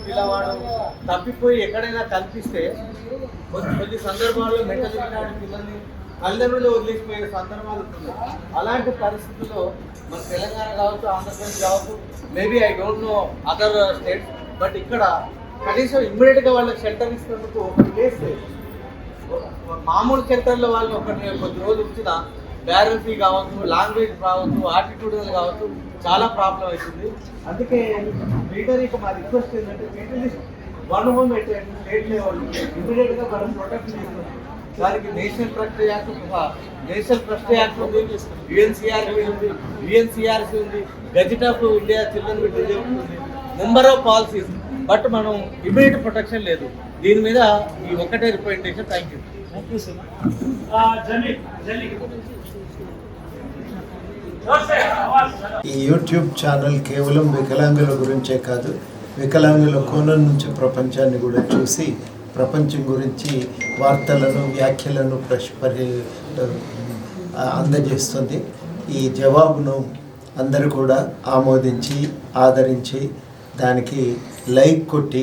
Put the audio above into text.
పిల్లవాడు తప్పిపోయి ఎక్కడైనా కనిపిస్తే కొన్ని సందర్భాల్లో మెట్ట రిటార్డ్ పిల్లల్ని తల్లిదండ్రులు వదిలేసిపోయే సందర్భాలు ఉంటున్నాయి అలాంటి పరిస్థితుల్లో మన తెలంగాణ కావచ్చు ఆంధ్రప్రదేశ్ కావచ్చు maybe I don't know other states but ఇక్కడ కనీసం ఇమ్మీడియట్గా వాళ్ళకి షెల్టర్ ఇస్తున్నందుకు ఒక ప్లేస్ మామూలు సెంటర్లో వాళ్ళు ఒక కొద్ది రోజులు ఇచ్చిన బ్యారల్ ఫీ కావచ్చు లాంగ్వేజ్ కావచ్చు ఆటిట్యూడల్ కావచ్చు చాలా ప్రాబ్లం అవుతుంది. అందుకే లీడర్కి మా రిక్వెస్ట్ ఏంటంటే అట్లీస్ట్ వన్ హోమ్ పెట్టండి స్టేట్ లెవెల్ ఇమీడియట్గా మనం ప్రొటెక్ట్ చేస్తుంది దానికి national trust act national trust act ఉంది యుఎన్సిఆర్సి ఉంది యుఎన్సిఆర్సి ఉంది gazette of India children with ఉంది నెంబర్ ఆఫ్ పాలసీస్ బట్ మనం ఇమీడియట్ ప్రొటెక్షన్ లేదు. దీని మీద ఈ ఒక్కటే రిప్రజెంటేషన్ థ్యాంక్ యూ ఈ యూట్యూబ్ ఛానల్ కేవలం వికలాంగుల గురించే కాదు వికలాంగుల కోణం నుంచి ప్రపంచాన్ని కూడా చూసి ప్రపంచం గురించి వార్తలను వ్యాఖ్యలను ప్రశ్ అందజేస్తుంది. ఈ జవాబును అందరూ కూడా ఆమోదించి ఆదరించి దానికి లైక్ కొట్టి